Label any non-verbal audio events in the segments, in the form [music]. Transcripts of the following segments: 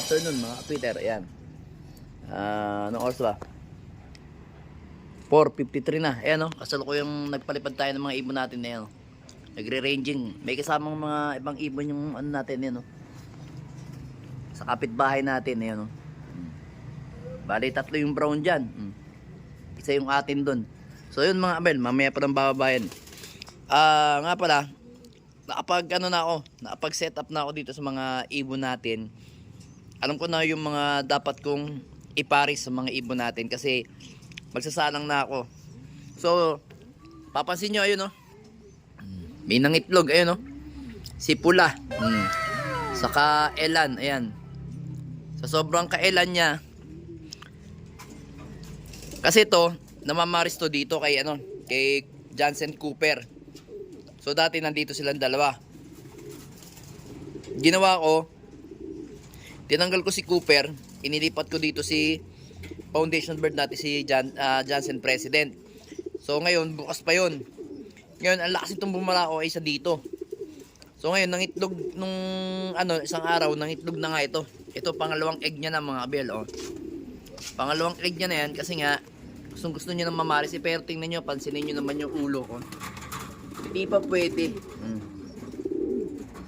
afternoon mga Peter. Ayan. Ah, anong oras ba? 4.53 na. Ayan o. Kasal ko yung nagpalipad tayo ng mga ibon natin na yan. Nagre-ranging. May kasamang mga ibang ibon yung ano natin yan o. Sa kapitbahay natin. Ayan o. Hmm. Bali, tatlo yung brown dyan. Hmm. Isa yung atin dun. So yun mga Abel, mamaya pa ng bababayan. Ah, nga pala, nakapag ano na ako, nakapag set up na ako dito sa mga ibon natin. Alam ko na yung mga dapat kong iparis sa mga ibon natin kasi magsasalang na ako. So, papansin nyo, ayun oh. May nangitlog, ayun oh. Si Pula. Hmm. Saka Elan, ayan. Sa sobrang kaelan niya, kasi to, namamaris to dito kay ano, kay Jansen Cooper. So dati nandito silang dalawa. Ginawa ko, tinanggal ko si Cooper, inilipat ko dito si foundation bird natin si Jan, ah, Jansen President. So ngayon, bukas pa yon. Ngayon, ang lakas itong bumalao ay isa dito. So ngayon, nangitlog nung ano, isang araw, nangitlog na nga ito. Ito pangalawang egg niya na mga abel, oh. Pangalawang egg niya na yan kasi nga gustong gusto niya ng mamaris eh, pero tingnan niyo, pansinin niyo naman yung ulo ko. Hindi pa pwede. Hmm.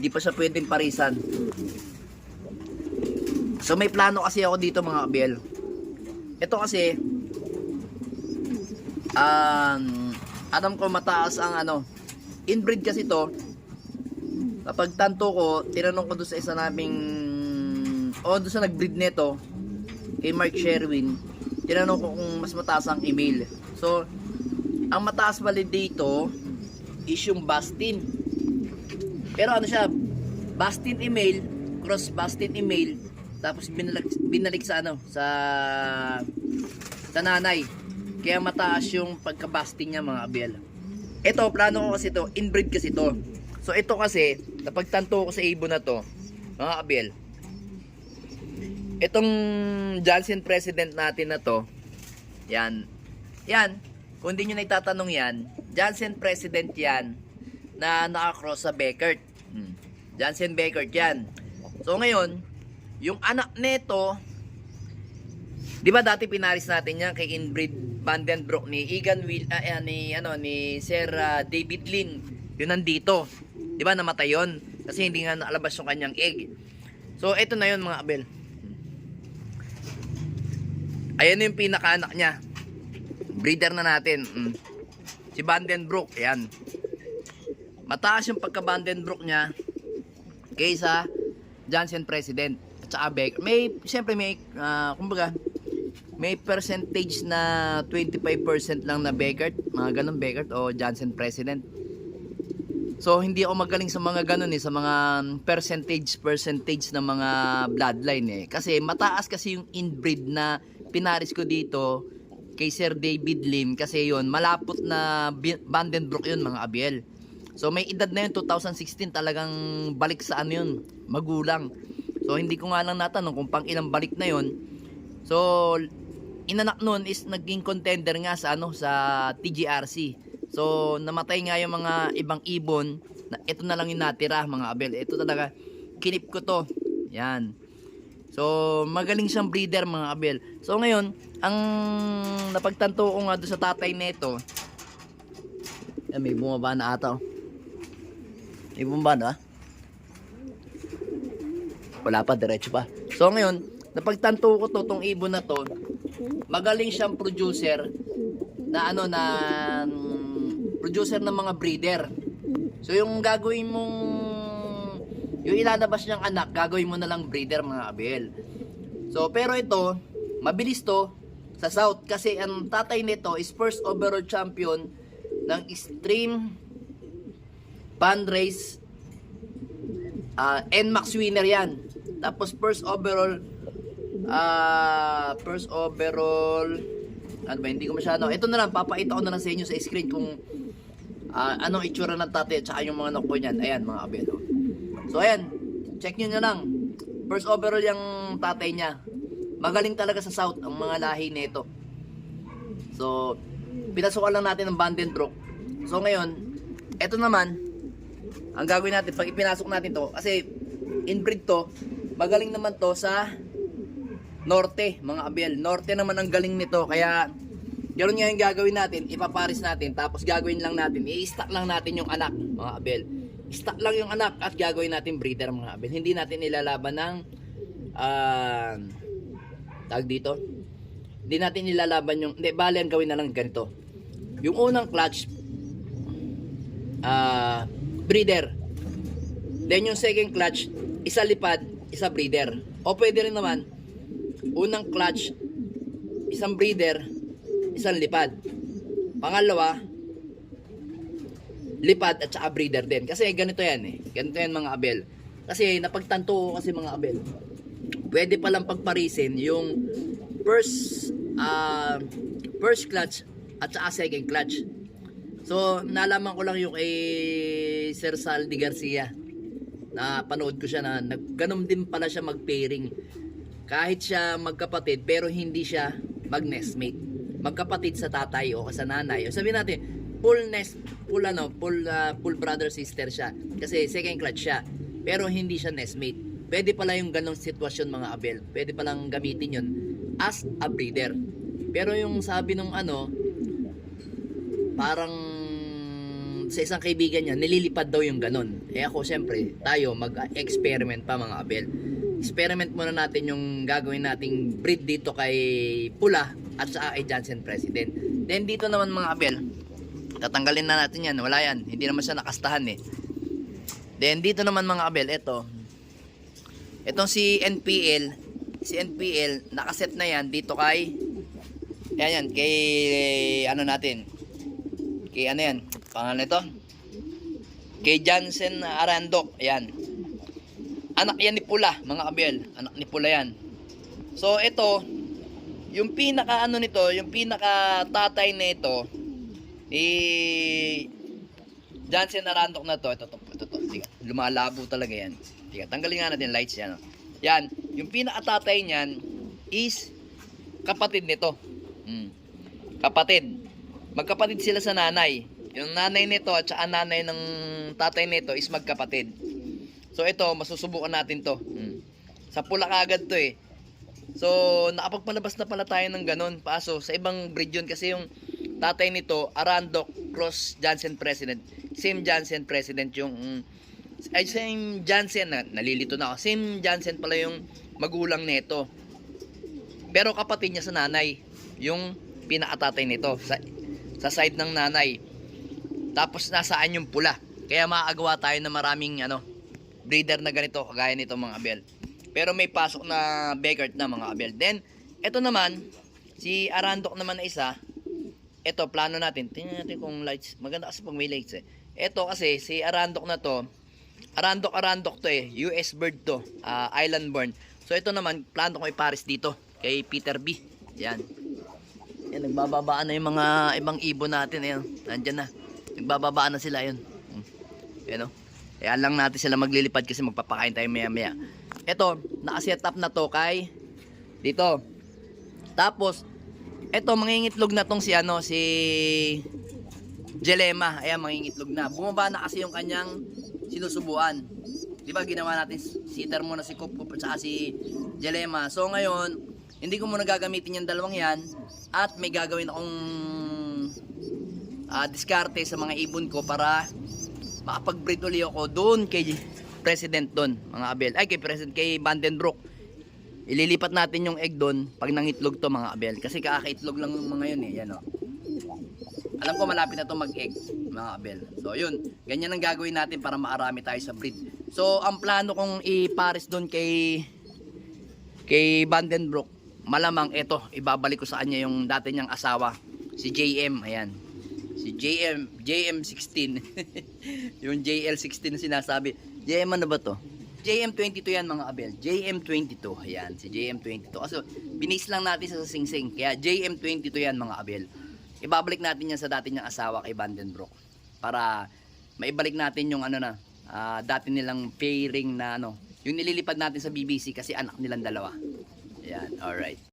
Pa siya pwedeng parisan. So may plano kasi ako dito mga abel. Ito kasi um, alam ko mataas ang ano inbreed kasi to. Kapag tanto ko tinanong ko doon sa isa naming o doon sa nagbreed nito kay Mark Sherwin tinanong ko kung mas mataas ang email. So ang mataas bali dito is yung Bastin. Pero ano siya Bastin email cross Bastin email tapos binalik, binalik sa ano sa sa nanay. Kaya mataas yung pagkabasting niya mga abel ito plano ko kasi to inbreed kasi to. So ito kasi napagtanto ko sa ibon na to mga abel itong Johnson president natin na to yan. Yan kung hindi nyo na itatanong yan Johnson president yan na nakakross sa Beckert hmm. Johnson Beckert yan. So ngayon yung anak neto Di ba dati pinaris natin yan kay inbreed Vandenbroek ni Egan Will ah, eh, ni ano ni Sir ah, David Lin. Yun nandito. Di ba namatay yon kasi hindi nga nalabas yung kanyang egg. So ito na yun mga abel. Ayan yung pinakaanak niya. Breeder na natin. Mm. Si Vandenbroek, ayan. Mataas yung pagka Vandenbroek niya kaysa Johnson President at saka Beck. May, siyempre may, ah, kumbaga, may percentage na 25% lang na Beckert, mga ganun Beckert o Johnson President. So hindi ako magaling sa mga ganun eh, sa mga percentage percentage ng mga bloodline eh. Kasi mataas kasi yung inbreed na pinaris ko dito kay Sir David Lim kasi yon malapot na Vandenbroek yun mga abiel. So may edad na yun 2016 talagang balik sa ano yun, magulang. So hindi ko nga lang natanong kung pang ilang balik na yun. So inanak nun is naging contender nga sa ano sa TGRC. So namatay nga yung mga ibang ibon. Na, ito na lang yung natira mga abel. Ito talaga kinip ko to. Yan. So magaling siyang breeder mga abel. So ngayon, ang napagtanto ko nga doon sa tatay nito, eh, may bumaba na ata. oh. May bumaba na? Wala pa, diretso pa. So ngayon, napagtanto ko to, tong ibon na to, magaling siyang producer na ano na mm, producer ng mga breeder. So yung gagawin mong yung ilalabas niyang anak, gagawin mo na lang breeder mga abel. So pero ito, mabilis to sa South kasi ang tatay nito is first overall champion ng Extreme Race uh, NMAX winner yan. Tapos first overall ah first overall ano ba hindi ko masyado. Ito na lang papakita ko na lang sa inyo sa screen kung ah, anong itsura ng tatay at saka yung mga nakuha niyan. Ayan mga abelo so ayan check nyo na lang. First overall yung tatay niya. Magaling talaga sa south ang mga lahi nito so pinasukan lang natin ng Vandenbroek so ngayon ito naman ang gagawin natin pag ipinasok natin to kasi inbreed to Magaling naman to sa norte, mga abel. Norte naman ang galing nito. Kaya, ganoon nga yung gagawin natin. Ipaparis natin. Tapos gagawin lang natin. I-stack lang natin yung anak, mga abel. Stack lang yung anak at gagawin natin breeder, mga abel. Hindi natin ilalaban ng ah tag dito. Hindi natin ilalaban yung, hindi, bali ang gawin na lang ganito. Yung unang clutch, ah breeder. Then yung second clutch, isa lipad, isa breeder. O pwede rin naman, unang clutch, isang breeder, isang lipad. Pangalawa, lipad at saka breeder din. Kasi ganito yan eh. Ganito yan mga abel. Kasi napagtanto ko kasi mga abel. Pwede palang pagparisin yung first ah, first clutch at saka second clutch. So, nalaman ko lang yung kay Sir Saldi Garcia na panood ko siya na nag, ganun din pala siya mag-pairing. Kahit siya magkapatid pero hindi siya mag-nestmate. Magkapatid sa tatay o sa nanay. O sabihin natin, full nest, full ano, full, ah, full brother sister siya. Kasi second clutch siya. Pero hindi siya nestmate. Pwede pala yung ganong sitwasyon mga abel. Pwede palang gamitin yun as a breeder. Pero yung sabi nung ano, parang sa isang kaibigan niya, nililipad daw yung ganon. Eh ako, siyempre, tayo mag-experiment pa mga abel. Experiment muna natin yung gagawin nating breed dito kay Pula at sa kay Johnson President. Then dito naman mga abel, tatanggalin na natin yan. Wala yan. Hindi naman siya nakastahan eh. Then dito naman mga abel, ito. Itong si NPL, si NPL, nakaset na yan dito kay yan yan, kay ano natin, kay ano yan, pangalan nito? Kay Jansen Arandok, ayan. Anak yan ni Pula, mga kabel. Anak ni Pula yan. So, ito, yung pinaka ano nito, yung pinaka tatay nito, eh, Jansen Arandok na to, ito, ito, ito, ito, Tiga, lumalabo talaga yan. Tiga, tanggalin nga natin lights yan. Oh. Yan, yung pinaka tatay niyan is kapatid nito. Mm. Kapatid. Magkapatid sila sa nanay. Yung nanay nito at saka nanay ng tatay nito is magkapatid. So ito, masusubukan natin to. Mm. Sa pula kagad to eh. So, nakapagpalabas na pala tayo ng ganun. Paso, sa ibang breed yun kasi yung tatay nito, Arandok Cross Johnson President. Same Johnson President yung mm, ay same Johnson na nalilito na ako. Same Johnson pala yung magulang nito. Pero kapatid niya sa nanay, yung pinakatatay nito sa sa side ng nanay. Tapos nasaan yung pula. Kaya makagawa tayo ng maraming ano breeder na ganito kagaya nito mga abel. Pero may pasok na Beckert na mga abel. Then ito naman si Arandok naman na isa. Ito plano natin. Tingnan natin kung lights. Maganda kasi pag may lights eh. Ito kasi si Arandok na to. Arandok Arandok to eh. US bird to. ah, island born. So ito naman plano ko ipares dito kay Peter B. Yan. Yan, nagbababaan na yung mga ibang ibon natin. Ayan, nandyan na. Nagbababaan na sila yun. Hmm. Yan o. Kaya lang natin sila maglilipad kasi magpapakain tayo maya maya. Ito, nakaset up na to kay dito. Tapos, ito, mangingitlog na tong si ano, si Jelema. Ayan, mangingitlog na. Bumaba na kasi yung kanyang sinusubuan. Di ba, ginawa natin sitter muna si Kup Kup at si Jelema. So, ngayon, hindi ko muna gagamitin yung dalawang yan at may gagawin akong ah, diskarte sa mga ibon ko para makapag-breed uli ako doon kay President doon, mga abel. Ay, kay President, kay Vandenbroek. Ililipat natin yung egg doon pag nangitlog to mga abel. Kasi kakaitlog lang yung mga yun eh. Yan o. Alam ko malapit na to mag-egg, mga abel. So yun, ganyan ang gagawin natin para maarami tayo sa breed. So ang plano kong ipares doon kay kay Vandenbroek, malamang ito, ibabalik ko sa kanya yung dati niyang asawa, si JM, ayan. Si JM, JM16. [laughs] yung JL16 na sinasabi. JM ano ba to? JM22 yan mga abel. JM22. Ayan, si JM22. Kasi binis lang natin sa singsing. Kaya JM22 yan mga abel. Ibabalik natin yan sa dati niyang asawa kay Vandenbroek. Para maibalik natin yung ano na, ah, dati nilang pairing na ano, yung nililipad natin sa BBC kasi anak nilang dalawa. Ayan, alright.